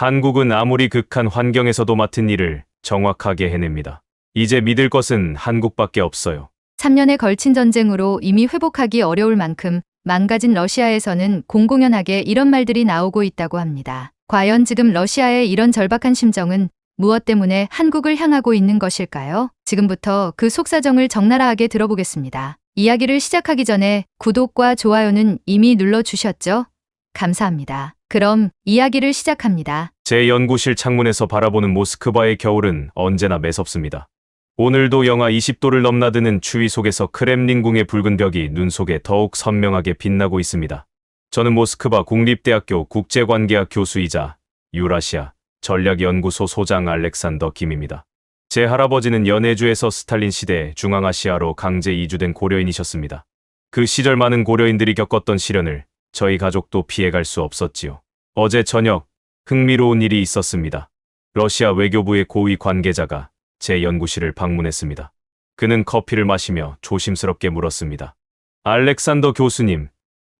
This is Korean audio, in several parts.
한국은 아무리 극한 환경에서도 맡은 일을 정확하게 해냅니다. 이제 믿을 것은 한국밖에 없어요. 3년에 걸친 전쟁으로 이미 회복하기 어려울 만큼 망가진 러시아에서는 공공연하게 이런 말들이 나오고 있다고 합니다. 과연 지금 러시아의 이런 절박한 심정은 무엇 때문에 한국을 향하고 있는 것일까요? 지금부터 그 속사정을 적나라하게 들어보겠습니다. 이야기를 시작하기 전에 구독과 좋아요는 이미 눌러주셨죠? 감사합니다. 그럼 이야기를 시작합니다. 제 연구실 창문에서 바라보는 모스크바의 겨울은 언제나 매섭습니다. 오늘도 영하 20도를 넘나드는 추위 속에서 크렘린궁의 붉은 벽이 눈 속에 더욱 선명하게 빛나고 있습니다. 저는 모스크바 국립대학교 국제관계학 교수이자 유라시아 전략연구소 소장 알렉산더 김입니다. 제 할아버지는 연해주에서 스탈린 시대 중앙아시아로 강제 이주된 고려인이셨습니다. 그 시절 많은 고려인들이 겪었던 시련을 저희 가족도 피해갈 수 없었지요. 어제 저녁 흥미로운 일이 있었습니다. 러시아 외교부의 고위 관계자가 제 연구실을 방문했습니다. 그는 커피를 마시며 조심스럽게 물었습니다. 알렉산더 교수님,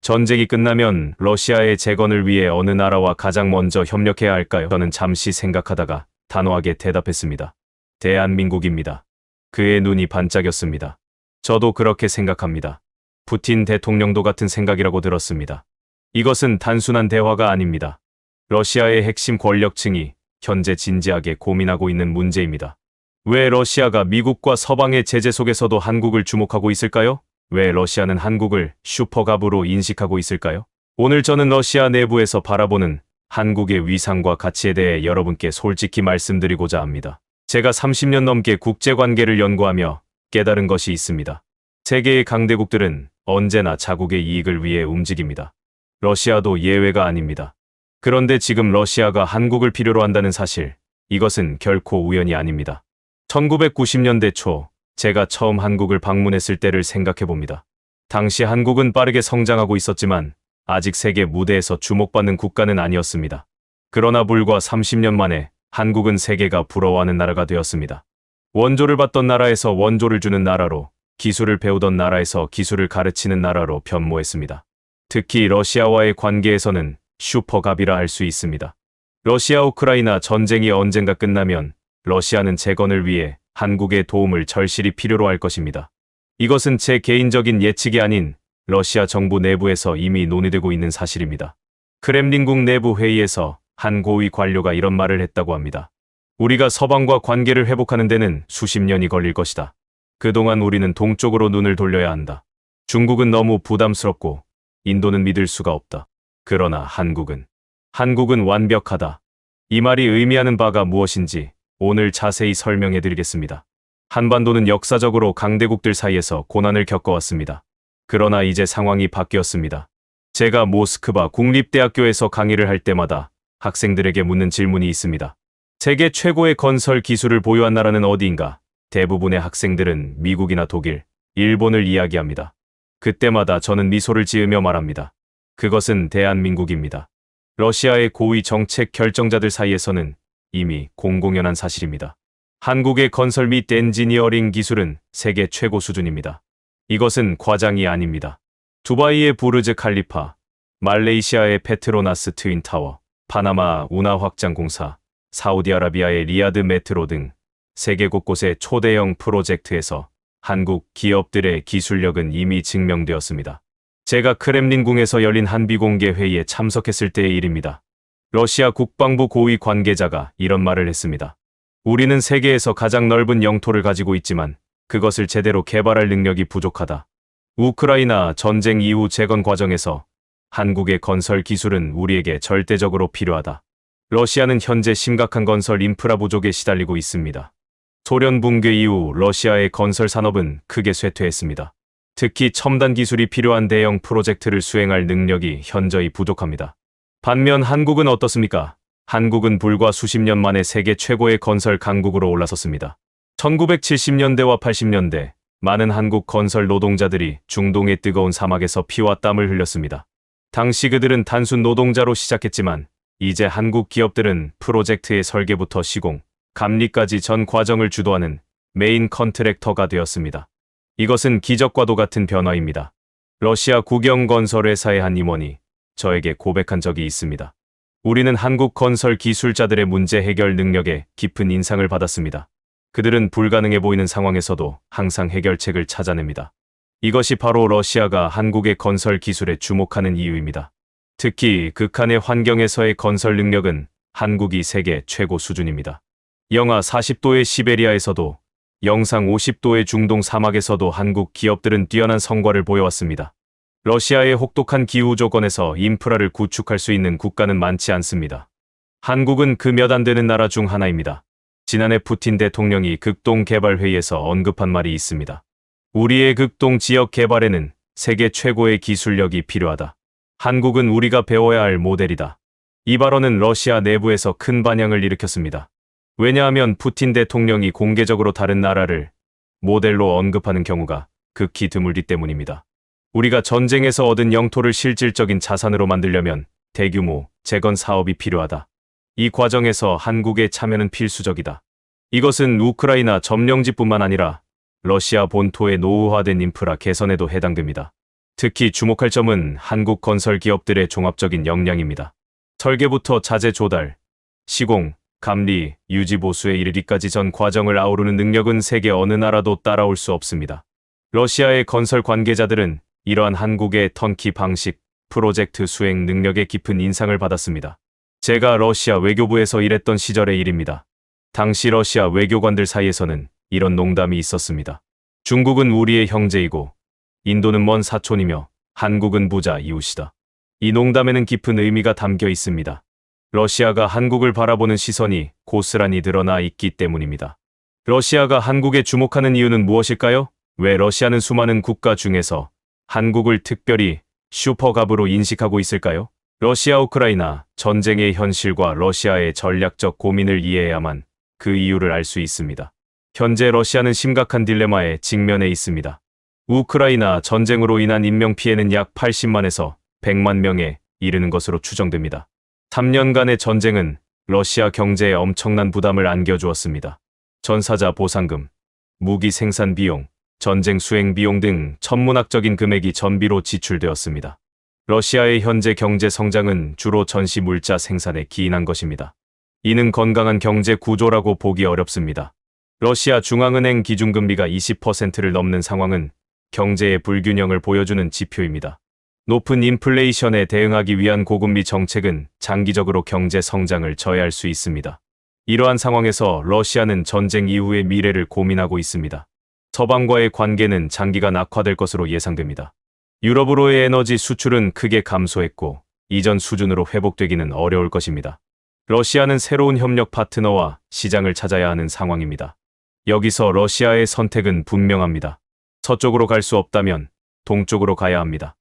전쟁이 끝나면 러시아의 재건을 위해 어느 나라와 가장 먼저 협력해야 할까요? 저는 잠시 생각하다가 단호하게 대답했습니다. 대한민국입니다. 그의 눈이 반짝였습니다. 저도 그렇게 생각합니다. 푸틴 대통령도 같은 생각이라고 들었습니다. 이것은 단순한 대화가 아닙니다. 러시아의 핵심 권력층이 현재 진지하게 고민하고 있는 문제입니다. 왜 러시아가 미국과 서방의 제재 속에서도 한국을 주목하고 있을까요? 왜 러시아는 한국을 슈퍼갑으로 인식하고 있을까요? 오늘 저는 러시아 내부에서 바라보는 한국의 위상과 가치에 대해 여러분께 솔직히 말씀드리고자 합니다. 제가 30년 넘게 국제관계를 연구하며 깨달은 것이 있습니다. 세계의 강대국들은 언제나 자국의 이익을 위해 움직입니다. 러시아도 예외가 아닙니다. 그런데 지금 러시아가 한국을 필요로 한다는 사실, 이것은 결코 우연이 아닙니다. 1990년대 초 제가 처음 한국을 방문했을 때를 생각해 봅니다. 당시 한국은 빠르게 성장하고 있었지만 아직 세계 무대에서 주목받는 국가는 아니었습니다. 그러나 불과 30년 만에 한국은 세계가 부러워하는 나라가 되었습니다. 원조를 받던 나라에서 원조를 주는 나라로, 기술을 배우던 나라에서 기술을 가르치는 나라로 변모했습니다. 특히 러시아와의 관계에서는 슈퍼갑이라 할 수 있습니다. 러시아 우크라이나 전쟁이 언젠가 끝나면 러시아는 재건을 위해 한국의 도움을 절실히 필요로 할 것입니다. 이것은 제 개인적인 예측이 아닌 러시아 정부 내부에서 이미 논의되고 있는 사실입니다. 크렘린궁 내부 회의에서 한 고위 관료가 이런 말을 했다고 합니다. 우리가 서방과 관계를 회복하는 데는 수십 년이 걸릴 것이다. 그동안 우리는 동쪽으로 눈을 돌려야 한다. 중국은 너무 부담스럽고 인도는 믿을 수가 없다. 그러나 한국은 한국은 완벽하다. 이 말이 의미하는 바가 무엇인지 오늘 자세히 설명해 드리겠습니다. 한반도는 역사적으로 강대국들 사이에서 고난을 겪어왔습니다. 그러나 이제 상황이 바뀌었습니다. 제가 모스크바 국립대학교에서 강의를 할 때마다 학생들에게 묻는 질문이 있습니다. 세계 최고의 건설 기술을 보유한 나라는 어디인가? 대부분의 학생들은 미국이나 독일, 일본을 이야기합니다. 그때마다 저는 미소를 지으며 말합니다. 그것은 대한민국입니다. 러시아의 고위 정책 결정자들 사이에서는 이미 공공연한 사실입니다. 한국의 건설 및 엔지니어링 기술은 세계 최고 수준입니다. 이것은 과장이 아닙니다. 두바이의 부르즈 칼리파, 말레이시아의 페트로나스 트윈타워, 파나마 운하 확장 공사, 사우디아라비아의 리야드 메트로 등 세계 곳곳의 초대형 프로젝트에서 한국 기업들의 기술력은 이미 증명되었습니다. 제가 크렘린궁에서 열린 한비공개 회의에 참석했을 때의 일입니다. 러시아 국방부 고위 관계자가 이런 말을 했습니다. 우리는 세계에서 가장 넓은 영토를 가지고 있지만 그것을 제대로 개발할 능력이 부족하다. 우크라이나 전쟁 이후 재건 과정에서 한국의 건설 기술은 우리에게 절대적으로 필요하다. 러시아는 현재 심각한 건설 인프라 부족에 시달리고 있습니다. 소련 붕괴 이후 러시아의 건설 산업은 크게 쇠퇴했습니다. 특히 첨단 기술이 필요한 대형 프로젝트를 수행할 능력이 현저히 부족합니다. 반면 한국은 어떻습니까? 한국은 불과 수십 년 만에 세계 최고의 건설 강국으로 올라섰습니다. 1970년대와 80년대, 많은 한국 건설 노동자들이 중동의 뜨거운 사막에서 피와 땀을 흘렸습니다. 당시 그들은 단순 노동자로 시작했지만, 이제 한국 기업들은 프로젝트의 설계부터 시공, 감리까지 전 과정을 주도하는 메인 컨트랙터가 되었습니다. 이것은 기적과도 같은 변화입니다. 러시아 국영 건설회사의 한 임원이 저에게 고백한 적이 있습니다. 우리는 한국 건설 기술자들의 문제 해결 능력에 깊은 인상을 받았습니다. 그들은 불가능해 보이는 상황에서도 항상 해결책을 찾아냅니다. 이것이 바로 러시아가 한국의 건설 기술에 주목하는 이유입니다. 특히 극한의 환경에서의 건설 능력은 한국이 세계 최고 수준입니다. 영하 40도의 시베리아에서도 영상 50도의 중동 사막에서도 한국 기업들은 뛰어난 성과를 보여왔습니다. 러시아의 혹독한 기후 조건에서 인프라를 구축할 수 있는 국가는 많지 않습니다. 한국은 그 몇 안 되는 나라 중 하나입니다. 지난해 푸틴 대통령이 극동 개발 회의에서 언급한 말이 있습니다. 우리의 극동 지역 개발에는 세계 최고의 기술력이 필요하다. 한국은 우리가 배워야 할 모델이다. 이 발언은 러시아 내부에서 큰 반향을 일으켰습니다. 왜냐하면 푸틴 대통령이 공개적으로 다른 나라를 모델로 언급하는 경우가 극히 드물기 때문입니다. 우리가 전쟁에서 얻은 영토를 실질적인 자산으로 만들려면 대규모 재건 사업이 필요하다. 이 과정에서 한국의 참여는 필수적이다. 이것은 우크라이나 점령지뿐만 아니라 러시아 본토의 노후화된 인프라 개선에도 해당됩니다. 특히 주목할 점은 한국 건설 기업들의 종합적인 역량입니다. 설계부터 자재 조달, 시공, 감리, 유지 보수에 이르기까지 전 과정을 아우르는 능력은 세계 어느 나라도 따라올 수 없습니다. 러시아의 건설 관계자들은 이러한 한국의 턴키 방식, 프로젝트 수행 능력에 깊은 인상을 받았습니다. 제가 러시아 외교부에서 일했던 시절의 일입니다. 당시 러시아 외교관들 사이에서는 이런 농담이 있었습니다. 중국은 우리의 형제이고 인도는 먼 사촌이며 한국은 부자 이웃이다. 이 농담에는 깊은 의미가 담겨 있습니다. 러시아가 한국을 바라보는 시선이 고스란히 드러나 있기 때문입니다. 러시아가 한국에 주목하는 이유는 무엇일까요? 왜 러시아는 수많은 국가 중에서 한국을 특별히 슈퍼갑으로 인식하고 있을까요? 러시아 우크라이나 전쟁의 현실과 러시아의 전략적 고민을 이해해야만 그 이유를 알 수 있습니다. 현재 러시아는 심각한 딜레마에 직면해 있습니다. 우크라이나 전쟁으로 인한 인명피해는 약 80만에서 100만 명에 이르는 것으로 추정됩니다. 3년간의 전쟁은 러시아 경제에 엄청난 부담을 안겨주었습니다. 전사자 보상금, 무기 생산 비용, 전쟁 수행 비용 등 천문학적인 금액이 전비로 지출되었습니다. 러시아의 현재 경제 성장은 주로 전시 물자 생산에 기인한 것입니다. 이는 건강한 경제 구조라고 보기 어렵습니다. 러시아 중앙은행 기준금리가 20%를 넘는 상황은 경제의 불균형을 보여주는 지표입니다. 높은 인플레이션에 대응하기 위한 고금리 정책은 장기적으로 경제 성장을 저해할 수 있습니다. 이러한 상황에서 러시아는 전쟁 이후의 미래를 고민하고 있습니다. 서방과의 관계는 장기간 악화될 것으로 예상됩니다. 유럽으로의 에너지 수출은 크게 감소했고 이전 수준으로 회복되기는 어려울 것입니다. 러시아는 새로운 협력 파트너와 시장을 찾아야 하는 상황입니다. 여기서 러시아의 선택은 분명합니다. 서쪽으로 갈 수 없다면 동쪽으로 가야 합니다.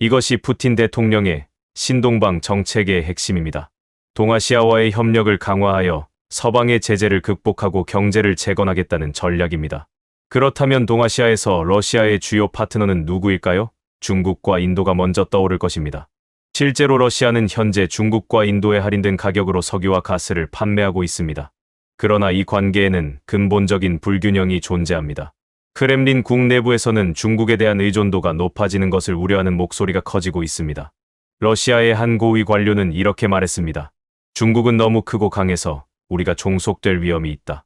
이것이 푸틴 대통령의 신동방 정책의 핵심입니다. 동아시아와의 협력을 강화하여 서방의 제재를 극복하고 경제를 재건하겠다는 전략입니다. 그렇다면 동아시아에서 러시아의 주요 파트너는 누구일까요? 중국과 인도가 먼저 떠오를 것입니다. 실제로 러시아는 현재 중국과 인도에 할인된 가격으로 석유와 가스를 판매하고 있습니다. 그러나 이 관계에는 근본적인 불균형이 존재합니다. 크렘린 국 내부에서는 중국에 대한 의존도가 높아지는 것을 우려하는 목소리가 커지고 있습니다. 러시아의 한 고위 관료는 이렇게 말했습니다. 중국은 너무 크고 강해서 우리가 종속될 위험이 있다.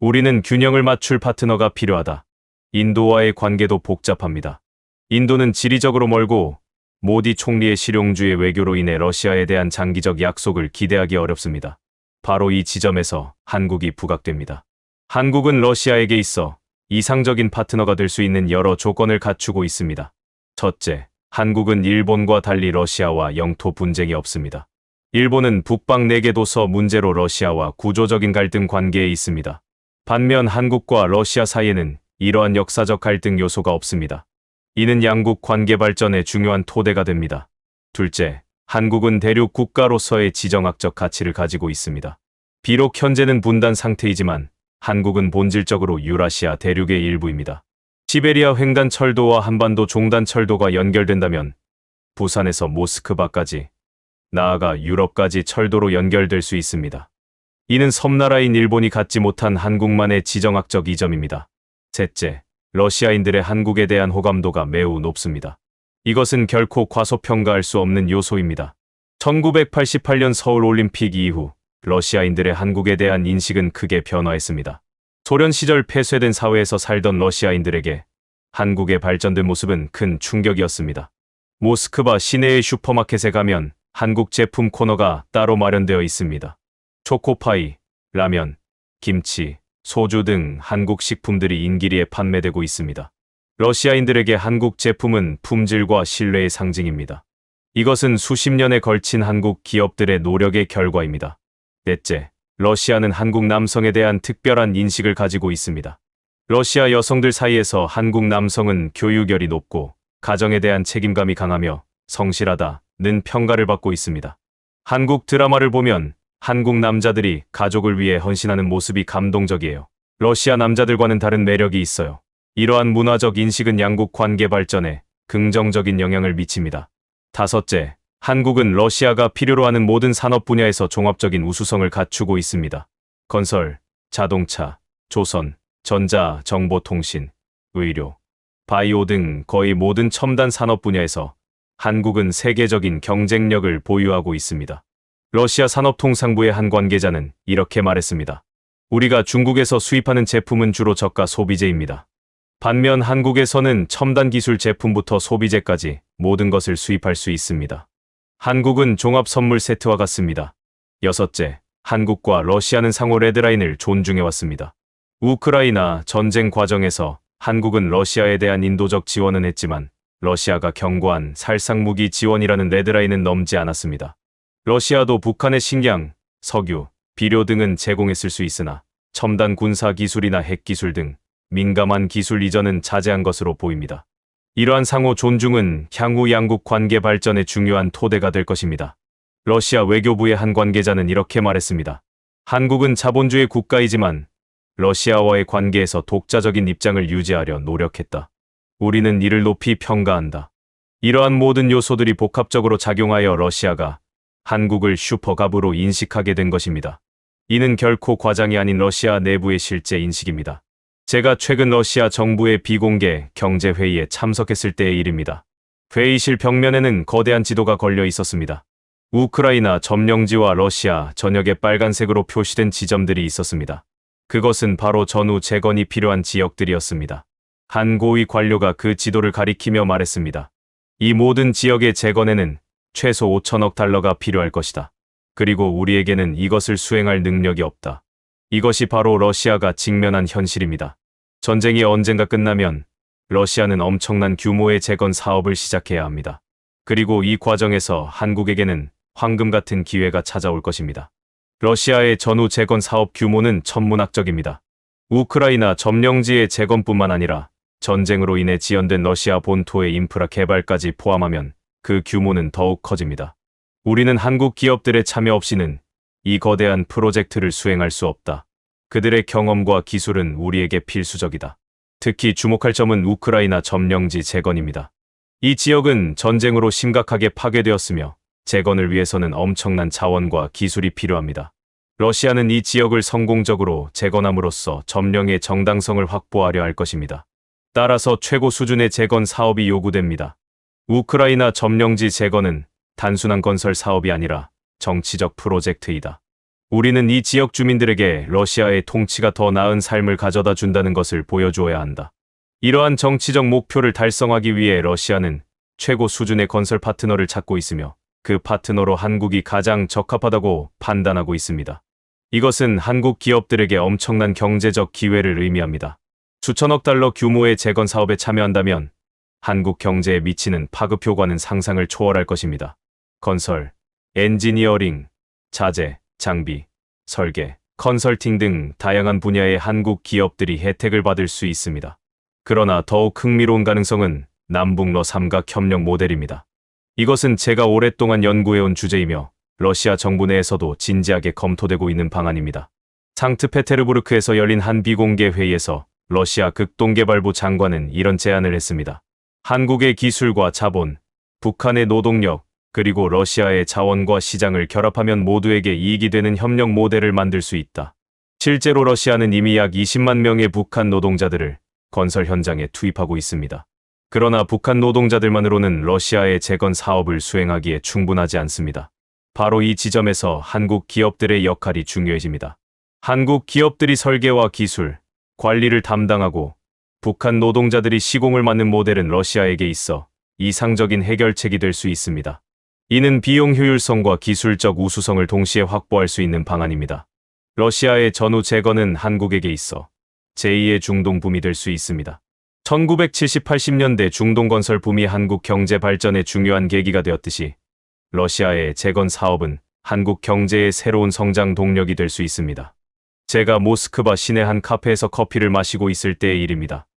우리는 균형을 맞출 파트너가 필요하다. 인도와의 관계도 복잡합니다. 인도는 지리적으로 멀고 모디 총리의 실용주의 외교로 인해 러시아에 대한 장기적 약속을 기대하기 어렵습니다. 바로 이 지점에서 한국이 부각됩니다. 한국은 러시아에게 있어 이상적인 파트너가 될 수 있는 여러 조건을 갖추고 있습니다. 첫째, 한국은 일본과 달리 러시아와 영토 분쟁이 없습니다. 일본은 북방 4개 도서 문제로 러시아와 구조적인 갈등 관계에 있습니다. 반면 한국과 러시아 사이에는 이러한 역사적 갈등 요소가 없습니다. 이는 양국 관계 발전에 중요한 토대가 됩니다. 둘째, 한국은 대륙 국가로서의 지정학적 가치를 가지고 있습니다. 비록 현재는 분단 상태이지만 한국은 본질적으로 유라시아 대륙의 일부입니다. 시베리아 횡단 철도와 한반도 종단 철도가 연결된다면 부산에서 모스크바까지 나아가 유럽까지 철도로 연결될 수 있습니다. 이는 섬나라인 일본이 갖지 못한 한국만의 지정학적 이점입니다. 셋째, 러시아인들의 한국에 대한 호감도가 매우 높습니다. 이것은 결코 과소평가할 수 없는 요소입니다. 1988년 서울 올림픽 이후 러시아인들의 한국에 대한 인식은 크게 변화했습니다. 소련 시절 폐쇄된 사회에서 살던 러시아인들에게 한국의 발전된 모습은 큰 충격이었습니다. 모스크바 시내의 슈퍼마켓에 가면 한국 제품 코너가 따로 마련되어 있습니다. 초코파이, 라면, 김치, 소주 등 한국 식품들이 인기리에 판매되고 있습니다. 러시아인들에게 한국 제품은 품질과 신뢰의 상징입니다. 이것은 수십 년에 걸친 한국 기업들의 노력의 결과입니다. 넷째, 러시아는 한국 남성에 대한 특별한 인식을 가지고 있습니다. 러시아 여성들 사이에서 한국 남성은 교육열이 높고 가정에 대한 책임감이 강하며 성실하다는 평가를 받고 있습니다. 한국 드라마를 보면 한국 남자들이 가족을 위해 헌신하는 모습이 감동적이에요. 러시아 남자들과는 다른 매력이 있어요. 이러한 문화적 인식은 양국 관계 발전에 긍정적인 영향을 미칩니다. 다섯째, 한국은 러시아가 필요로 하는 모든 산업 분야에서 종합적인 우수성을 갖추고 있습니다. 건설, 자동차, 조선, 전자, 정보통신, 의료, 바이오 등 거의 모든 첨단 산업 분야에서 한국은 세계적인 경쟁력을 보유하고 있습니다. 러시아 산업통상부의 한 관계자는 이렇게 말했습니다. 우리가 중국에서 수입하는 제품은 주로 저가 소비재입니다. 반면 한국에서는 첨단 기술 제품부터 소비재까지 모든 것을 수입할 수 있습니다. 한국은 종합 선물 세트와 같습니다. 여섯째, 한국과 러시아는 상호 레드라인을 존중해 왔습니다. 우크라이나 전쟁 과정에서 한국은 러시아에 대한 인도적 지원은 했지만 러시아가 경고한 살상 무기 지원이라는 레드라인은 넘지 않았습니다. 러시아도 북한의 식량, 석유, 비료 등은 제공했을 수 있으나 첨단 군사 기술이나 핵 기술 등 민감한 기술 이전은 자제한 것으로 보입니다. 이러한 상호 존중은 향후 양국 관계 발전의 중요한 토대가 될 것입니다. 러시아 외교부의 한 관계자는 이렇게 말했습니다. 한국은 자본주의 국가이지만 러시아와의 관계에서 독자적인 입장을 유지하려 노력했다. 우리는 이를 높이 평가한다. 이러한 모든 요소들이 복합적으로 작용하여 러시아가 한국을 슈퍼갑으로 인식하게 된 것입니다. 이는 결코 과장이 아닌 러시아 내부의 실제 인식입니다. 제가 최근 러시아 정부의 비공개 경제회의에 참석했을 때의 일입니다. 회의실 벽면에는 거대한 지도가 걸려 있었습니다. 우크라이나 점령지와 러시아 전역에 빨간색으로 표시된 지점들이 있었습니다. 그것은 바로 전후 재건이 필요한 지역들이었습니다. 한 고위 관료가 그 지도를 가리키며 말했습니다. 이 모든 지역의 재건에는 최소 5천억 달러가 필요할 것이다. 그리고 우리에게는 이것을 수행할 능력이 없다. 이것이 바로 러시아가 직면한 현실입니다. 전쟁이 언젠가 끝나면 러시아는 엄청난 규모의 재건 사업을 시작해야 합니다. 그리고 이 과정에서 한국에게는 황금 같은 기회가 찾아올 것입니다. 러시아의 전후 재건 사업 규모는 천문학적입니다. 우크라이나 점령지의 재건뿐만 아니라 전쟁으로 인해 지연된 러시아 본토의 인프라 개발까지 포함하면 그 규모는 더욱 커집니다. 우리는 한국 기업들의 참여 없이는 이 거대한 프로젝트를 수행할 수 없다. 그들의 경험과 기술은 우리에게 필수적이다. 특히 주목할 점은 우크라이나 점령지 재건입니다. 이 지역은 전쟁으로 심각하게 파괴되었으며 재건을 위해서는 엄청난 자원과 기술이 필요합니다. 러시아는 이 지역을 성공적으로 재건함으로써 점령의 정당성을 확보하려 할 것입니다. 따라서 최고 수준의 재건 사업이 요구됩니다. 우크라이나 점령지 재건은 단순한 건설 사업이 아니라 정치적 프로젝트이다. 우리는 이 지역 주민들에게 러시아의 통치가 더 나은 삶을 가져다 준다는 것을 보여주어야 한다. 이러한 정치적 목표를 달성하기 위해 러시아는 최고 수준의 건설 파트너를 찾고 있으며 그 파트너로 한국이 가장 적합하다고 판단하고 있습니다. 이것은 한국 기업들에게 엄청난 경제적 기회를 의미합니다. 수천억 달러 규모의 재건 사업에 참여한다면 한국 경제에 미치는 파급 효과는 상상을 초월할 것입니다. 건설, 엔지니어링, 자재, 장비, 설계, 컨설팅 등 다양한 분야의 한국 기업들이 혜택을 받을 수 있습니다. 그러나 더욱 흥미로운 가능성은 남북러 삼각협력 모델입니다. 이것은 제가 오랫동안 연구해온 주제이며 러시아 정부 내에서도 진지하게 검토되고 있는 방안입니다. 상트페테르부르크에서 열린 한 비공개 회의에서 러시아 극동개발부 장관은 이런 제안을 했습니다. 한국의 기술과 자본, 북한의 노동력, 그리고 러시아의 자원과 시장을 결합하면 모두에게 이익이 되는 협력 모델을 만들 수 있다. 실제로 러시아는 이미 약 20만 명의 북한 노동자들을 건설 현장에 투입하고 있습니다. 그러나 북한 노동자들만으로는 러시아의 재건 사업을 수행하기에 충분하지 않습니다. 바로 이 지점에서 한국 기업들의 역할이 중요해집니다. 한국 기업들이 설계와 기술, 관리를 담당하고 북한 노동자들이 시공을 맡는 모델은 러시아에게 있어 이상적인 해결책이 될 수 있습니다. 이는 비용 효율성과 기술적 우수성을 동시에 확보할 수 있는 방안입니다. 러시아의 전후 재건은 한국에게 있어 제2의 중동 붐이 될 수 있습니다. 1970, 80년대 중동 건설 붐이 한국 경제 발전의 중요한 계기가 되었듯이 러시아의 재건 사업은 한국 경제의 새로운 성장 동력이 될 수 있습니다. 제가 모스크바 시내 한 카페에서 커피를 마시고 있을 때의 일입니다.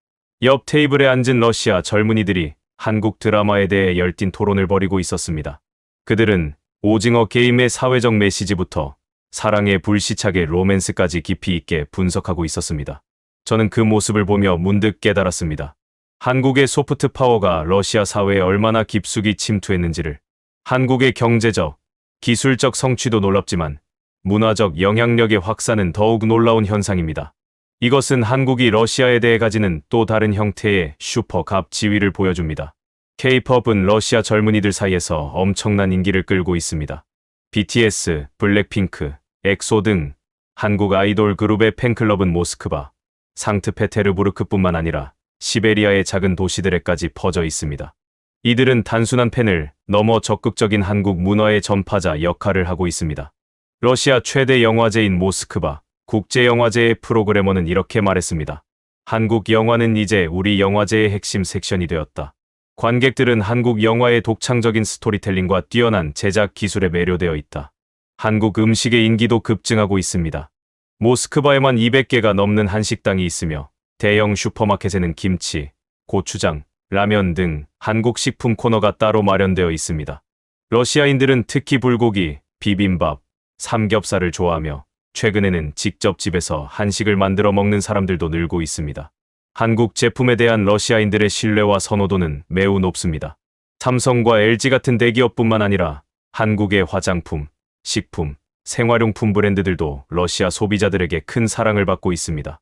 옆 테이블에 앉은 러시아 젊은이들이 한국 드라마에 대해 열띤 토론을 벌이고 있었습니다. 그들은 오징어 게임의 사회적 메시지부터 사랑의 불시착의 로맨스까지 깊이 있게 분석하고 있었습니다. 저는 그 모습을 보며 문득 깨달았습니다. 한국의 소프트 파워가 러시아 사회에 얼마나 깊숙이 침투했는지를 한국의 경제적, 기술적 성취도 놀랍지만 문화적 영향력의 확산은 더욱 놀라운 현상입니다. 이것은 한국이 러시아에 대해 가지는 또 다른 형태의 슈퍼갑 지위를 보여줍니다. K-팝은 러시아 젊은이들 사이에서 엄청난 인기를 끌고 있습니다. BTS, 블랙핑크, 엑소 등 한국 아이돌 그룹의 팬클럽은 모스크바, 상트페테르부르크뿐만 아니라 시베리아의 작은 도시들에까지 퍼져 있습니다. 이들은 단순한 팬을 넘어 적극적인 한국 문화의 전파자 역할을 하고 있습니다. 러시아 최대 영화제인 모스크바 국제영화제의 프로그래머는 이렇게 말했습니다. 한국 영화는 이제 우리 영화제의 핵심 섹션이 되었다. 관객들은 한국 영화의 독창적인 스토리텔링과 뛰어난 제작 기술에 매료되어 있다. 한국 음식의 인기도 급증하고 있습니다. 모스크바에만 200개가 넘는 한식당이 있으며 대형 슈퍼마켓에는 김치, 고추장, 라면 등 한국 식품 코너가 따로 마련되어 있습니다. 러시아인들은 특히 불고기, 비빔밥, 삼겹살을 좋아하며 최근에는 직접 집에서 한식을 만들어 먹는 사람들도 늘고 있습니다. 한국 제품에 대한 러시아인들의 신뢰와 선호도는 매우 높습니다. 삼성과 LG 같은 대기업뿐만 아니라 한국의 화장품, 식품, 생활용품 브랜드들도 러시아 소비자들에게 큰 사랑을 받고 있습니다.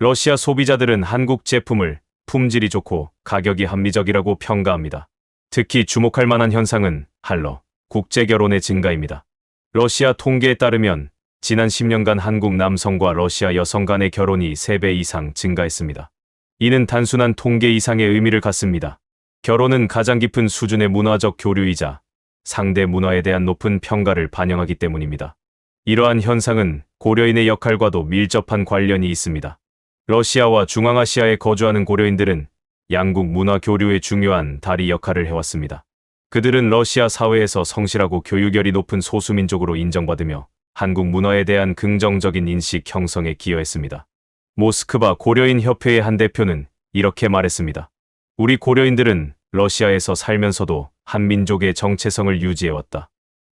러시아 소비자들은 한국 제품을 품질이 좋고 가격이 합리적이라고 평가합니다. 특히 주목할 만한 현상은 할러, 국제 결혼의 증가입니다. 러시아 통계에 따르면 지난 10년간 한국 남성과 러시아 여성 간의 결혼이 3배 이상 증가했습니다. 이는 단순한 통계 이상의 의미를 갖습니다. 결혼은 가장 깊은 수준의 문화적 교류이자 상대 문화에 대한 높은 평가를 반영하기 때문입니다. 이러한 현상은 고려인의 역할과도 밀접한 관련이 있습니다. 러시아와 중앙아시아에 거주하는 고려인들은 양국 문화 교류의 중요한 다리 역할을 해왔습니다. 그들은 러시아 사회에서 성실하고 교육열이 높은 소수민족으로 인정받으며 한국 문화에 대한 긍정적인 인식 형성에 기여했습니다. 모스크바 고려인 협회의 한 대표는 이렇게 말했습니다. 우리 고려인들은 러시아에서 살면서도 한민족의 정체성을 유지해왔다.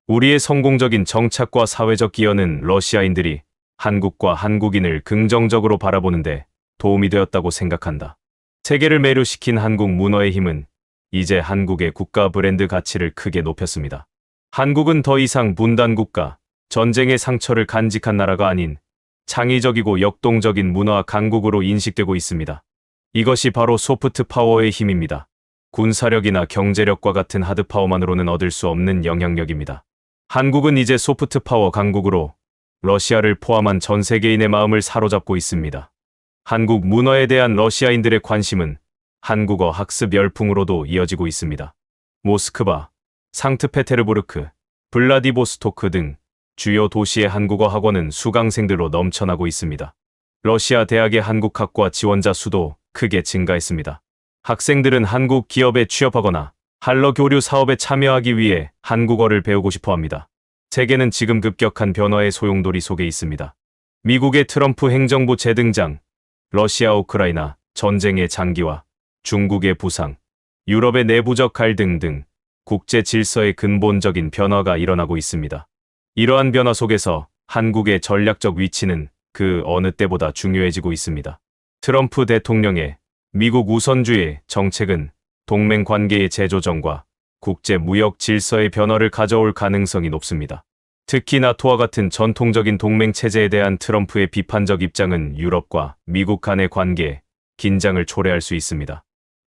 우리의 성공적인 정착과 사회적 기여는 러시아인들이 한국과 한국인을 긍정적으로 바라보는데 도움이 되었다고 생각한다. 세계를 매료시킨 한국 문화의 힘은 이제 한국의 국가 브랜드 가치를 크게 높였습니다. 한국은 더 이상 분단 국가, 전쟁의 상처를 간직한 나라가 아닌 창의적이고 역동적인 문화 강국으로 인식되고 있습니다. 이것이 바로 소프트 파워의 힘입니다. 군사력이나 경제력과 같은 하드 파워만으로는 얻을 수 없는 영향력입니다. 한국은 이제 소프트 파워 강국으로 러시아를 포함한 전 세계인의 마음을 사로잡고 있습니다. 한국 문화에 대한 러시아인들의 관심은 한국어 학습 열풍으로도 이어지고 있습니다. 모스크바, 상트페테르부르크, 블라디보스토크 등 주요 도시의 한국어 학원은 수강생들로 넘쳐나고 있습니다. 러시아 대학의 한국학과 지원자 수도 크게 증가했습니다. 학생들은 한국 기업에 취업하거나 한러 교류 사업에 참여하기 위해 한국어를 배우고 싶어 합니다. 세계는 지금 급격한 변화의 소용돌이 속에 있습니다. 미국의 트럼프 행정부 재등장, 러시아 우크라이나 전쟁의 장기화, 중국의 부상, 유럽의 내부적 갈등 등 국제 질서의 근본적인 변화가 일어나고 있습니다. 이러한 변화 속에서 한국의 전략적 위치는 그 어느 때보다 중요해지고 있습니다. 트럼프 대통령의 미국 우선주의 정책은 동맹 관계의 재조정과 국제 무역 질서의 변화를 가져올 가능성이 높습니다. 특히 나토와 같은 전통적인 동맹 체제에 대한 트럼프의 비판적 입장은 유럽과 미국 간의 관계에 긴장을 초래할 수 있습니다.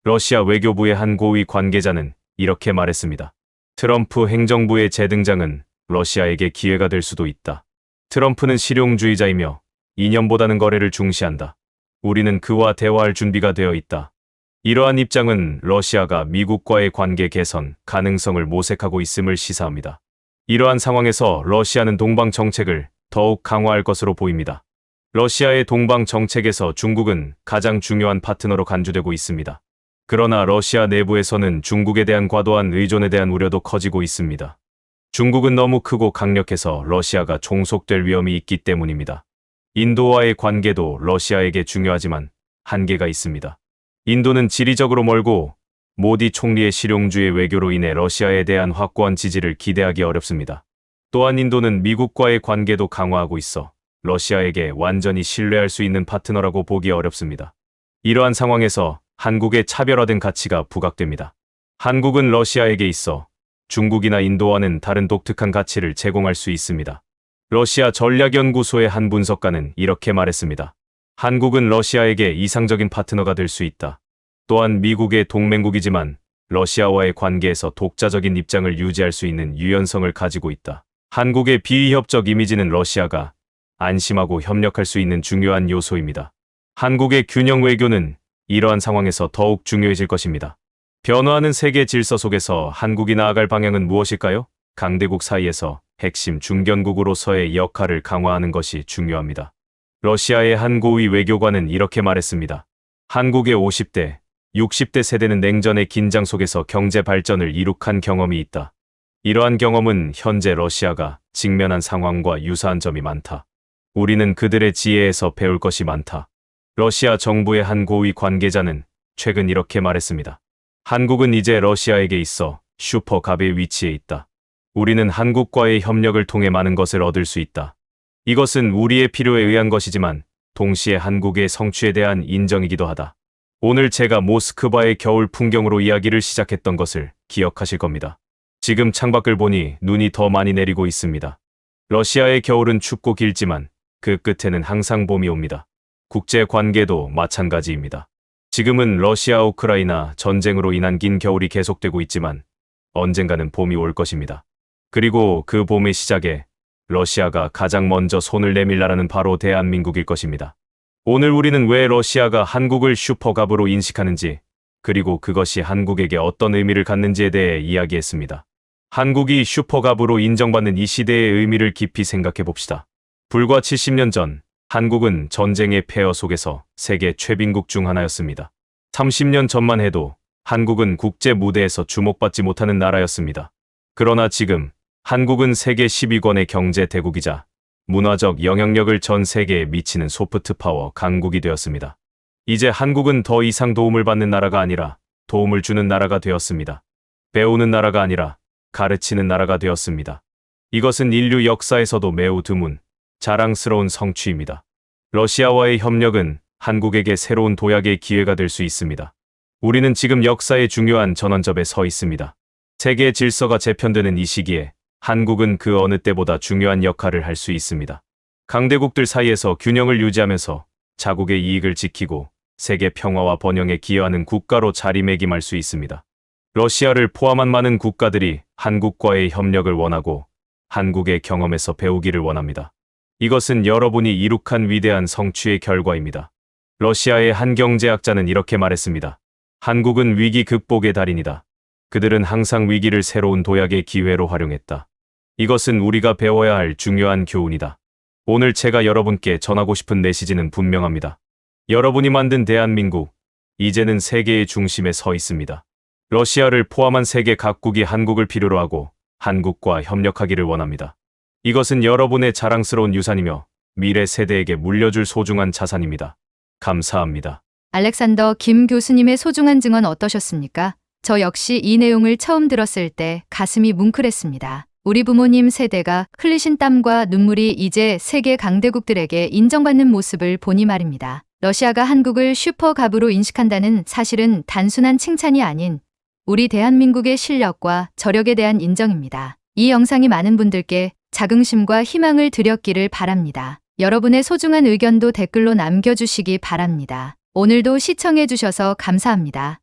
러시아 외교부의 한 고위 관계자는 이렇게 말했습니다. 트럼프 행정부의 재등장은 러시아에게 기회가 될 수도 있다. 트럼프는 실용주의자이며 이념보다는 거래를 중시한다. 우리는 그와 대화할 준비가 되어 있다. 이러한 입장은 러시아가 미국과의 관계 개선 가능성을 모색하고 있음을 시사합니다. 이러한 상황에서 러시아는 동방 정책을 더욱 강화할 것으로 보입니다. 러시아의 동방 정책에서 중국은 가장 중요한 파트너로 간주되고 있습니다. 그러나 러시아 내부에서는 중국에 대한 과도한 의존에 대한 우려도 커지고 있습니다. 중국은 너무 크고 강력해서 러시아가 종속될 위험이 있기 때문입니다. 인도와의 관계도 러시아에게 중요하지만 한계가 있습니다. 인도는 지리적으로 멀고 모디 총리의 실용주의 외교로 인해 러시아에 대한 확고한 지지를 기대하기 어렵습니다. 또한 인도는 미국과의 관계도 강화하고 있어 러시아에게 완전히 신뢰할 수 있는 파트너라고 보기 어렵습니다. 이러한 상황에서 한국의 차별화된 가치가 부각됩니다. 한국은 러시아에게 있어 중국이나 인도와는 다른 독특한 가치를 제공할 수 있습니다. 러시아 전략연구소의 한 분석가는 이렇게 말했습니다. 한국은 러시아에게 이상적인 파트너가 될 수 있다. 또한 미국의 동맹국이지만 러시아와의 관계에서 독자적인 입장을 유지할 수 있는 유연성을 가지고 있다. 한국의 비위협적 이미지는 러시아가 안심하고 협력할 수 있는 중요한 요소입니다. 한국의 균형 외교는 이러한 상황에서 더욱 중요해질 것입니다. 변화하는 세계 질서 속에서 한국이 나아갈 방향은 무엇일까요? 강대국 사이에서 핵심 중견국으로서의 역할을 강화하는 것이 중요합니다. 러시아의 한 고위 외교관은 이렇게 말했습니다. 한국의 50대, 60대 세대는 냉전의 긴장 속에서 경제 발전을 이룩한 경험이 있다. 이러한 경험은 현재 러시아가 직면한 상황과 유사한 점이 많다. 우리는 그들의 지혜에서 배울 것이 많다. 러시아 정부의 한 고위 관계자는 최근 이렇게 말했습니다. 한국은 이제 러시아에게 있어 슈퍼갑의 위치에 있다. 우리는 한국과의 협력을 통해 많은 것을 얻을 수 있다. 이것은 우리의 필요에 의한 것이지만 동시에 한국의 성취에 대한 인정이기도 하다. 오늘 제가 모스크바의 겨울 풍경으로 이야기를 시작했던 것을 기억하실 겁니다. 지금 창밖을 보니 눈이 더 많이 내리고 있습니다. 러시아의 겨울은 춥고 길지만 그 끝에는 항상 봄이 옵니다. 국제 관계도 마찬가지입니다. 지금은 러시아 우크라이나 전쟁으로 인한 긴 겨울이 계속되고 있지만 언젠가는 봄이 올 것입니다. 그리고 그 봄의 시작에 러시아가 가장 먼저 손을 내밀 나라는 바로 대한민국일 것입니다. 오늘 우리는 왜 러시아가 한국을 슈퍼갑으로 인식하는지, 그리고 그것이 한국에게 어떤 의미를 갖는지에 대해 이야기했습니다. 한국이 슈퍼갑으로 인정받는 이 시대의 의미를 깊이 생각해 봅시다. 불과 70년 전, 한국은 전쟁의 폐허 속에서 세계 최빈국 중 하나였습니다. 30년 전만 해도 한국은 국제 무대에서 주목받지 못하는 나라였습니다. 그러나 지금 한국은 세계 10위권의 경제 대국이자 문화적 영향력을 전 세계에 미치는 소프트 파워 강국이 되었습니다. 이제 한국은 더 이상 도움을 받는 나라가 아니라 도움을 주는 나라가 되었습니다. 배우는 나라가 아니라 가르치는 나라가 되었습니다. 이것은 인류 역사에서도 매우 드문 자랑스러운 성취입니다. 러시아와의 협력은 한국에게 새로운 도약의 기회가 될 수 있습니다. 우리는 지금 역사의 중요한 전환점에 서 있습니다. 세계 질서가 재편되는 이 시기에 한국은 그 어느 때보다 중요한 역할을 할 수 있습니다. 강대국들 사이에서 균형을 유지하면서 자국의 이익을 지키고 세계 평화와 번영에 기여하는 국가로 자리매김할 수 있습니다. 러시아를 포함한 많은 국가들이 한국과의 협력을 원하고 한국의 경험에서 배우기를 원합니다. 이것은 여러분이 이룩한 위대한 성취의 결과입니다. 러시아의 한 경제학자는 이렇게 말했습니다. 한국은 위기 극복의 달인이다. 그들은 항상 위기를 새로운 도약의 기회로 활용했다. 이것은 우리가 배워야 할 중요한 교훈이다. 오늘 제가 여러분께 전하고 싶은 메시지는 분명합니다. 여러분이 만든 대한민국, 이제는 세계의 중심에 서 있습니다. 러시아를 포함한 세계 각국이 한국을 필요로 하고 한국과 협력하기를 원합니다. 이것은 여러분의 자랑스러운 유산이며 미래 세대에게 물려줄 소중한 자산입니다. 감사합니다. 알렉산더 김 교수님의 소중한 증언 어떠셨습니까? 저 역시 이 내용을 처음 들었을 때 가슴이 뭉클했습니다. 우리 부모님 세대가 흘리신 땀과 눈물이 이제 세계 강대국들에게 인정받는 모습을 보니 말입니다. 러시아가 한국을 슈퍼갑으로 인식한다는 사실은 단순한 칭찬이 아닌 우리 대한민국의 실력과 저력에 대한 인정입니다. 이 영상이 많은 분들께 자긍심과 희망을 드렸기를 바랍니다. 여러분의 소중한 의견도 댓글로 남겨주시기 바랍니다. 오늘도 시청해주셔서 감사합니다.